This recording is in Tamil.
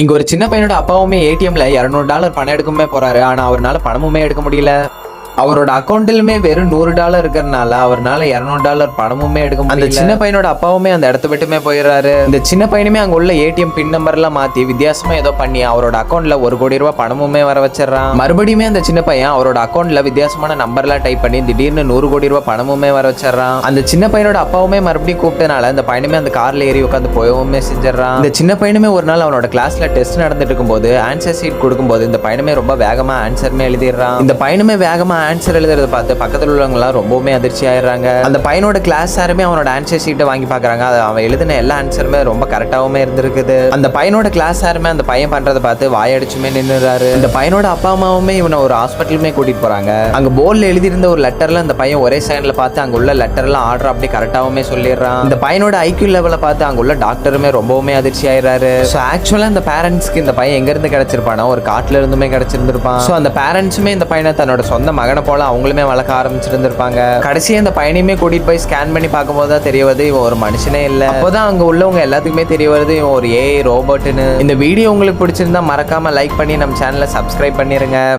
இங்க ஒரு சின்ன பையனோட அப்பாவுமே ஏடிஎம்ல 200 டாலர் பணம் எடுக்கவே போறாரு. ஆனா அவரால் பணமுமே எடுக்க முடியல. அவரோட அக்கௌண்ட்டிலுமே வெறும் நூறு டாலர் இருக்கிறதுனால அவரால் 200 டாலர் பணமுமே எடுக்க அந்த சின்ன பையனோட அப்பாவுமே அந்த இடத்த விட்டுமே போயிடுறாரு. இந்த சின்ன பையனுமே அங்க உள்ள ஏடிஎம் பின் நம்பர் எல்லாம் மாத்தி வித்தியாசமா ஏதோ பண்ணி அவரோட அக்கௌண்ட்ல ஒரு கோடி ரூபாய் பணமுமே வர வச்சிடறான். மறுபடியுமே அந்த சின்ன பையன் அவரோட அக்கௌண்ட்ல வித்தியாசமான நம்பர்லாம் டைப் பண்ணி திடீர்னு நூறு கோடி ரூபாய் பணமுமே வர வச்சிடறான். அந்த சின்ன பையனோட அப்பாவுமே மறுபடியும் கூப்பிட்டனால அந்த பையனுமே அந்த கார்ல ஏறி உட்காந்து போயவுமே செஞ்சிடறான். இந்த சின்ன பையனுமே ஒரு நாள் அவனோட கிளாஸ்ல டெஸ்ட் நடந்துட்டு இருக்கும்போது ஆன்சர் சீட் கொடுக்கும்போது இந்த பையனுமே ரொம்ப வேகமா ஆன்சருமே எழுதிடுறான். இந்த பையனுமே வேகமா ஆன்சர் எழுதுறத பார்த்து பக்கத்தில் உள்ளவங்களாம் ரொம்பவுமே அதிர்ச்சி ஆயிடுறாங்க. அந்த பையனோட கிளாஸ் சாருமே அவனோட ஆன்சர் ஷீட்டை வாங்கி பார்க்குறாங்க. அது அவன் எழுதின எல்லா ஆன்சருமே ரொம்ப கரெக்டாகவும் இருந்திருக்குது. அந்த பையனோட கிளாஸ் சாருமே அந்த பையன் பண்ணுறதை பார்த்து வாயடிச்சுமே நின்றுறாரு இந்த பையனோட அப்பா அம்மாவுமே இவனை ஒரு ஹாஸ்பிட்டலுமே கூட்டிட்டு போகிறாங்க அங்கே போர்டில் எழுதியிருந்த ஒரு லெட்டரில் அந்த பையன் ஒரே சைடில் பார்த்து அங்கே உள்ள லெட்டர்லாம் ஆர்டர் அப்படி கரெக்டாகவுமே சொல்லிடுறான். இந்த பையனோட ஐக்யூ லெவலை பார்த்து அங்கே உள்ள டாக்டருமே ரொம்பவுமே அதிர்ச்சி ஆயிடுறாரு. ஸோ ஆக்சுவலாக இந்த பேரண்ட்ஸ்க்கு இந்த பையன் எங்கேருந்து இருந்து ஒரு காட்டில் இருந்துமே கிடச்சிருந்துருப்பான். ஸோ அந்த பேரண்ட்ஸுமே இந்த பையனை தன்னோட சொந்த மகனை போல அவங்களுமே வளர்க்க ஆரம்பிச்சிருந்திருப்பாங்க. கடைசி அந்த பயணியுமே கூட்டிட்டு போய் ஸ்கேன் பண்ணி பார்க்கும்போது தான் தெரிய வருது இவன் ஒரு மனுஷனே இல்ல. அப்போதான் அங்க உள்ளவங்க எல்லாத்துக்குமே தெரிய வருது இவன் ஒரு ஏஐ ரோபோட்டுன்னு இந்த வீடியோ உங்களுக்கு பிடிச்சிருந்தா மறக்காம லைக் பண்ணி நம்ம சேனலை சப்ஸ்கிரைப் பண்ணிருங்க.